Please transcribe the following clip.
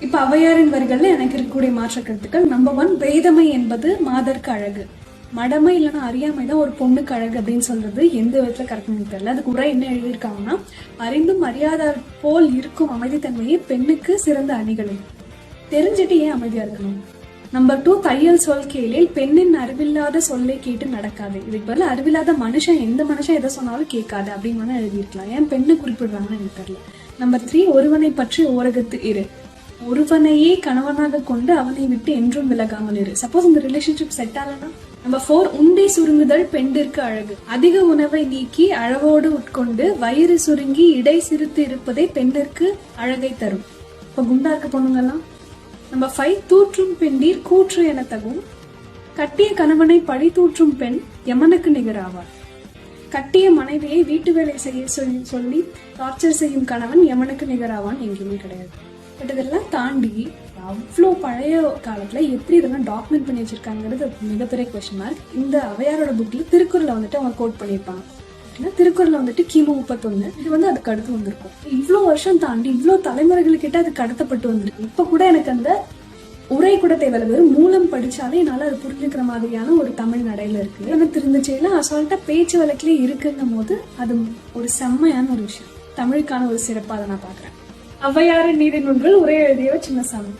இப்ப அவையாரின் வரிகள்ல எனக்கு இருக்கக்கூடிய மாற்ற கருத்துக்கள். நம்பர் ஒன் வேதமை என்பது மாதர்க்கு அழகு. மடமை இல்லைன்னா அறியாமை தான் ஒரு பொண்ணுக்கு அழகு அப்படின்னு சொல்றது. எந்த விதத்துல கரெக்ட்னு தெரியல. அதுக்கு உரை என்ன எழுதியிருக்காங்கன்னா அறிந்தும் அறியாதார் போல் இருக்கும் அமைதித்தன்மையே பெண்ணுக்கு சிறந்த அணிகளும் தெரிஞ்சுட்டு ஏன் அமைதியா இருக்கணும்? நம்பர் டூ தையல் சொல் கேளில் பெண்ணின் அறிவில்லாத சொல்லை கேட்டு நடக்காது. இதுக்கு பதில் அறிவில்லாத மனுஷன் எந்த மனுஷன் எதை சொன்னாலும் கேட்காது அப்படின்னு வேணா எழுதியிருக்கலாம். ஏன் பெண்ணு குறிப்பிடுறாங்கன்னு எனக்கு தெரியல. நம்பர் த்ரீ ஒருவனை பற்றி ஓரகத்து இரு. ஒருவனையே கணவனாக கொண்டு அவனை விட்டு என்றும் விலகாமல் இரு. சப்போஸ் இந்த ரிலேஷன்ஷிப் செட் ஆகலன்னா நம்பர் ஃபோர் உண்டை சுருங்குதல் பெண்டிற்கு அழகு. அதிக உணவை நீக்கி அளவோடு உட்கொண்டு வயிறு சுருங்கி இடை சிரித்து இருப்பதே பெண்ணிற்கு அழகை தரும். இப்போ குண்டா இருக்க பொண்ணுங்கெல்லாம் நம்பர் ஃபைவ் தூற்றும் பெண்டீர் கூற்று என தகும். கட்டிய கணவனை பழி தூற்றும் பெண் யமனுக்கு நிகராவார். கட்டிய மனைவியை வீட்டு வேலை செய்ய சொல்லி சொல்லி டார்ச்சர் செய்யும் கணவன் யமனுக்கு நிகராவான் எங்கேயுமே கிடையாது. பட் இதெல்லாம் தாண்டி அவ்வளோ பழைய காலத்தில் எப்படி இதெல்லாம் டாக்குமெண்ட் பண்ணி வச்சிருக்காங்கிறது மிகப்பெரிய கொஸ்டின் மார்க் இந்த அவையாரோட புக்கில் திருக்குறளை வந்துட்டு அவங்க கோட் பண்ணியிருப்பாங்க. ஏன்னா திருக்குறள் வந்துட்டு கிமு முப்பத்தொன்னு. இது வந்து அதுக்கு அடுத்து வந்திருக்கும். இவ்வளோ வருஷம் தாண்டி இவ்வளோ தலைமுறைகளுக்கிட்ட அது கடத்தப்பட்டு வந்திருக்கு. இப்போ கூட எனக்கு அந்த உரை கூட தேவையில்ல. வெறும் மூலம் படிச்சாலே என்னால் அது புரிஞ்சுக்கிற மாதிரியான ஒரு தமிழ் நடையில இருக்கு. எனக்கு திருந்துச்சேல அசால்ட்டா பேச்சு வழக்கிலே இருக்குங்கும் போது அது ஒரு செம்மையான ஒரு விஷயம். தமிழுக்கான ஒரு சிறப்பாக அதை நான் பார்க்குறேன் ஔவையாரின் நீதி நூல்கள் உரை சின்னசாமி.